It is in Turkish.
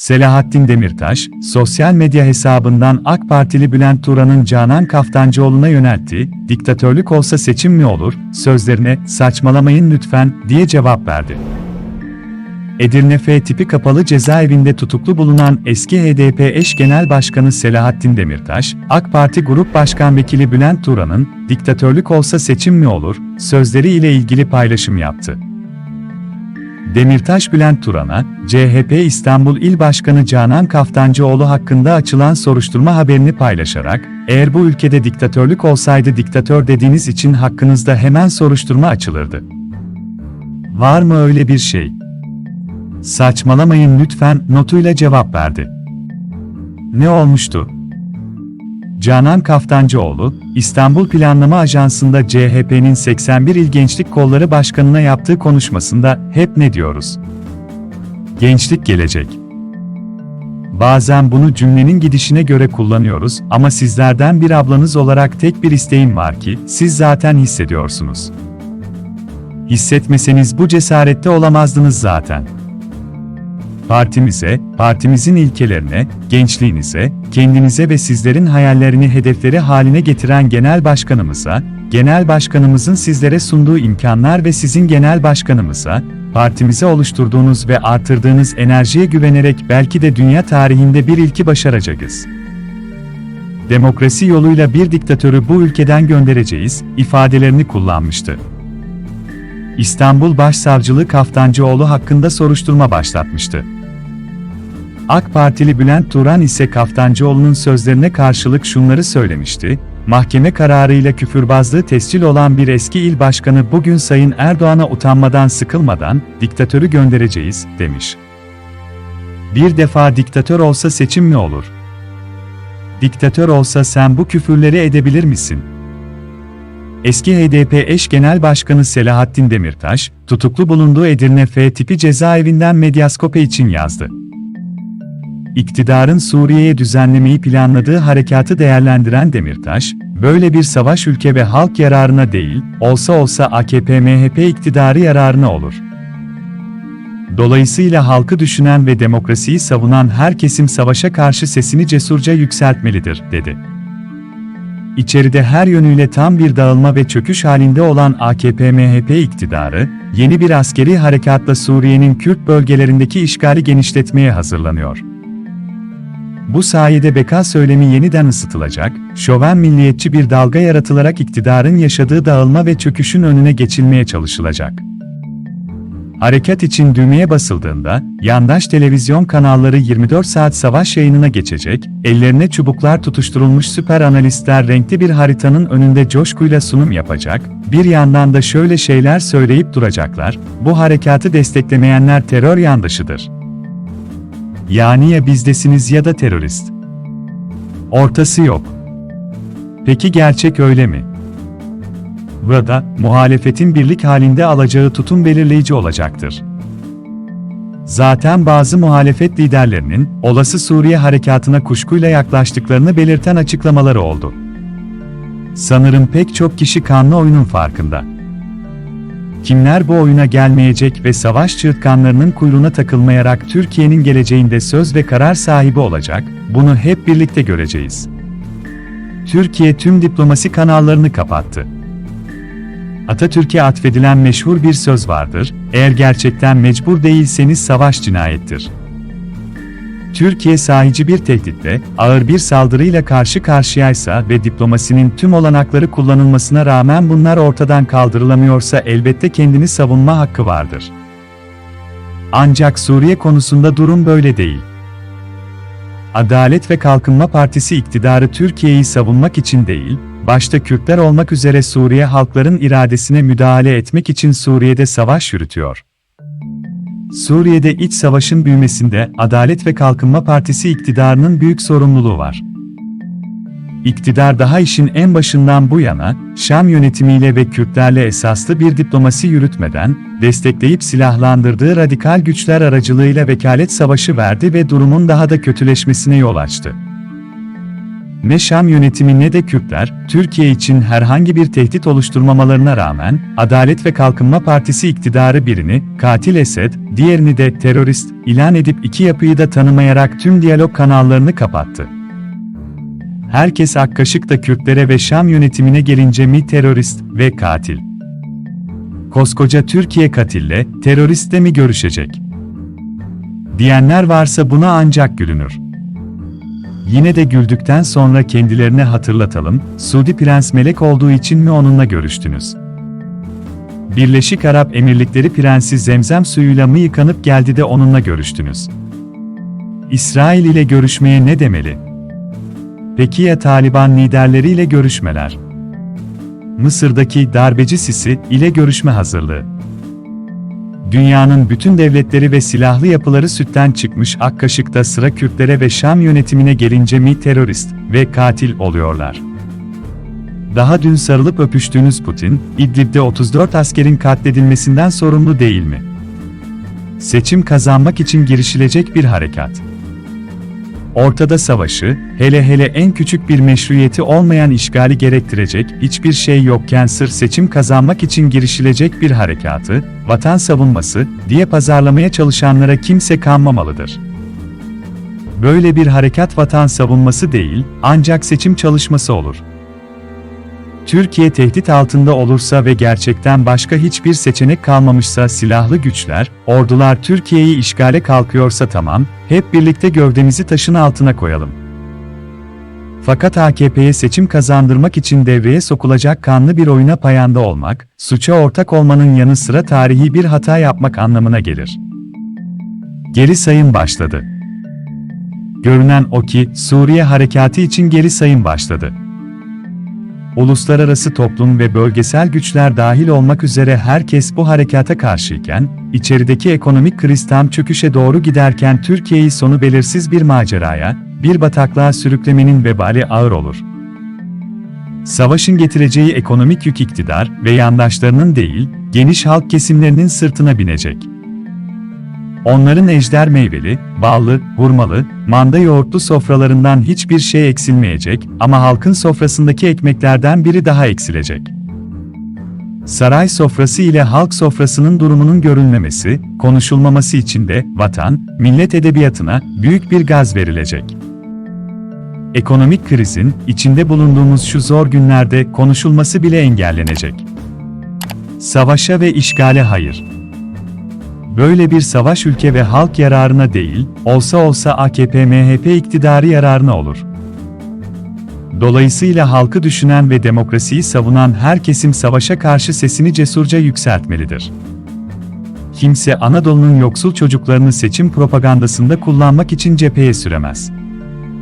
Selahattin Demirtaş, sosyal medya hesabından AK Partili Bülent Turan'ın Canan Kaftancıoğlu'na yönelttiği, diktatörlük olsa seçim mi olur, sözlerine, saçmalamayın lütfen, diye cevap verdi. Edirne F tipi kapalı cezaevinde tutuklu bulunan eski HDP eş genel başkanı Selahattin Demirtaş, AK Parti Grup Başkan Vekili Bülent Turan'ın, diktatörlük olsa seçim mi olur, sözleri ile ilgili paylaşım yaptı. Demirtaş Bülent Turan'a, CHP İstanbul İl Başkanı Canan Kaftancıoğlu hakkında açılan soruşturma haberini paylaşarak, eğer bu ülkede diktatörlük olsaydı diktatör dediğiniz için hakkınızda hemen soruşturma açılırdı. Var mı öyle bir şey? Saçmalamayın lütfen notuyla cevap verdi. Ne olmuştu? Canan Kaftancıoğlu, İstanbul Planlama Ajansı'nda CHP'nin 81 İl Gençlik Kolları Başkanı'na yaptığı konuşmasında hep ne diyoruz? Gençlik gelecek. Bazen bunu cümlenin gidişine göre kullanıyoruz ama sizlerden bir ablanız olarak tek bir isteğim var ki siz zaten hissediyorsunuz. Hissetmeseniz bu cesarette olamazdınız zaten partimize, partimizin ilkelerine, gençliğinize, kendinize ve sizlerin hayallerini hedefleri haline getiren genel başkanımıza, genel başkanımızın sizlere sunduğu imkanlar ve sizin genel başkanımıza, partimize oluşturduğunuz ve artırdığınız enerjiye güvenerek belki de dünya tarihinde bir ilki başaracağız. Demokrasi yoluyla bir diktatörü bu ülkeden göndereceğiz, ifadelerini kullanmıştı. İstanbul Başsavcılığı Kaftancıoğlu hakkında soruşturma başlatmıştı. AK Partili Bülent Turan ise Kaftancıoğlu'nun sözlerine karşılık şunları söylemişti, mahkeme kararıyla küfürbazlığı tescil olan bir eski il başkanı bugün Sayın Erdoğan'a utanmadan sıkılmadan, diktatörü göndereceğiz, demiş. Bir defa diktatör olsa seçim mi olur? Diktatör olsa sen bu küfürleri edebilir misin? Eski HDP eş genel başkanı Selahattin Demirtaş, tutuklu bulunduğu Edirne F tipi cezaevinden Medyaskope için yazdı iktidarın Suriye'ye düzenlemeyi planladığı harekatı değerlendiren Demirtaş, böyle bir savaş ülke ve halk yararına değil, olsa olsa AKP-MHP iktidarı yararına olur. Dolayısıyla halkı düşünen ve demokrasiyi savunan her kesim savaşa karşı sesini cesurca yükseltmelidir, dedi. İçeride her yönüyle tam bir dağılma ve çöküş halinde olan AKP-MHP iktidarı, yeni bir askeri harekatla Suriye'nin Kürt bölgelerindeki işgali genişletmeye hazırlanıyor. Bu sayede beka söylemi yeniden ısıtılacak, şoven milliyetçi bir dalga yaratılarak iktidarın yaşadığı dağılma ve çöküşün önüne geçilmeye çalışılacak. Harekat için düğmeye basıldığında, yandaş televizyon kanalları 24 saat savaş yayınına geçecek, ellerine çubuklar tutuşturulmuş süper analistler renkli bir haritanın önünde coşkuyla sunum yapacak, bir yandan da şöyle şeyler söyleyip duracaklar, bu harekatı desteklemeyenler terör yandaşıdır. Yani ya bizdesiniz ya da terörist. Ortası yok. Peki gerçek öyle mi? Burada, muhalefetin birlik halinde alacağı tutum belirleyici olacaktır. Zaten bazı muhalefet liderlerinin, olası Suriye harekatına kuşkuyla yaklaştıklarını belirten açıklamaları oldu. Sanırım pek çok kişi kanlı oyunun farkında. Kimler bu oyuna gelmeyecek ve savaş çığırtkanlarının kuyruğuna takılmayarak Türkiye'nin geleceğinde söz ve karar sahibi olacak, bunu hep birlikte göreceğiz. Türkiye tüm diplomasi kanallarını kapattı. Atatürk'e atfedilen meşhur bir söz vardır, eğer gerçekten mecbur değilseniz savaş cinayettir. Türkiye sahici bir tehditle, ağır bir saldırıyla karşı karşıyaysa ve diplomasinin tüm olanakları kullanılmasına rağmen bunlar ortadan kaldırılamıyorsa elbette kendini savunma hakkı vardır. Ancak Suriye konusunda durum böyle değil. Adalet ve Kalkınma Partisi iktidarı Türkiye'yi savunmak için değil, başta Kürtler olmak üzere Suriye halkların iradesine müdahale etmek için Suriye'de savaş yürütüyor. Suriye'de iç savaşın büyümesinde Adalet ve Kalkınma Partisi iktidarının büyük sorumluluğu var. İktidar daha işin en başından bu yana, Şam yönetimiyle ve Kürtlerle esaslı bir diplomasi yürütmeden, destekleyip silahlandırdığı radikal güçler aracılığıyla vekalet savaşı verdi ve durumun daha da kötüleşmesine yol açtı. Ne Şam yönetimi ne de Kürtler, Türkiye için herhangi bir tehdit oluşturmamalarına rağmen, Adalet ve Kalkınma Partisi iktidarı birini, katil Esed, diğerini de terörist, ilan edip iki yapıyı da tanımayarak tüm diyalog kanallarını kapattı. Herkes Akkaşık'ta Kürtlere ve Şam yönetimine gelince mi terörist ve katil? Koskoca Türkiye katille, teröristle mi görüşecek? Diyenler varsa buna ancak gülünür. Yine de güldükten sonra kendilerine hatırlatalım, Suudi Prens melek olduğu için mi onunla görüştünüz? Birleşik Arap Emirlikleri Prensi Zemzem suyuyla mı yıkanıp geldi de onunla görüştünüz? İsrail ile görüşmeye ne demeli? Peki ya Taliban liderleriyle görüşmeler? Mısır'daki darbeci Sisi ile görüşme hazırlığı. Dünyanın bütün devletleri ve silahlı yapıları sütten çıkmış Akkaşık'ta sıra Kürtlere ve Şam yönetimine gelince mi terörist ve katil oluyorlar. Daha dün sarılıp öpüştüğünüz Putin, İdlib'de 34 askerin katledilmesinden sorumlu değil mi? Seçim kazanmak için girişilecek bir harekat. Ortada savaşı, hele hele en küçük bir meşruiyeti olmayan işgali gerektirecek hiçbir şey yokken sırf seçim kazanmak için girişilecek bir harekatı, vatan savunması diye pazarlamaya çalışanlara kimse kanmamalıdır. Böyle bir harekat vatan savunması değil, ancak seçim çalışması olur. Türkiye tehdit altında olursa ve gerçekten başka hiçbir seçenek kalmamışsa silahlı güçler, ordular Türkiye'yi işgale kalkıyorsa tamam, hep birlikte gövdemizi taşın altına koyalım. Fakat AKP'ye seçim kazandırmak için devreye sokulacak kanlı bir oyuna payanda olmak, suça ortak olmanın yanı sıra tarihi bir hata yapmak anlamına gelir. Geri sayım başladı. Görünen o ki, Suriye harekatı için geri sayım başladı uluslararası toplum ve bölgesel güçler dahil olmak üzere herkes bu harekata karşıyken, içerideki ekonomik kriz tam çöküşe doğru giderken Türkiye'yi sonu belirsiz bir maceraya, bir bataklığa sürüklemenin vebali ağır olur. Savaşın getireceği ekonomik yük iktidar ve yandaşlarının değil, geniş halk kesimlerinin sırtına binecek. Onların ejder meyveli, ballı, hurmalı, manda yoğurtlu sofralarından hiçbir şey eksilmeyecek ama halkın sofrasındaki ekmeklerden biri daha eksilecek. Saray sofrası ile halk sofrasının durumunun görülmemesi, konuşulmaması için de vatan, millet edebiyatına büyük bir gaz verilecek. Ekonomik krizin içinde bulunduğumuz şu zor günlerde konuşulması bile engellenecek. Savaşa ve işgale hayır. Böyle bir savaş ülke ve halk yararına değil, olsa olsa AKP-MHP iktidarı yararına olur. Dolayısıyla halkı düşünen ve demokrasiyi savunan her kesim savaşa karşı sesini cesurca yükseltmelidir. Kimse Anadolu'nun yoksul çocuklarını seçim propagandasında kullanmak için cepheye süremez.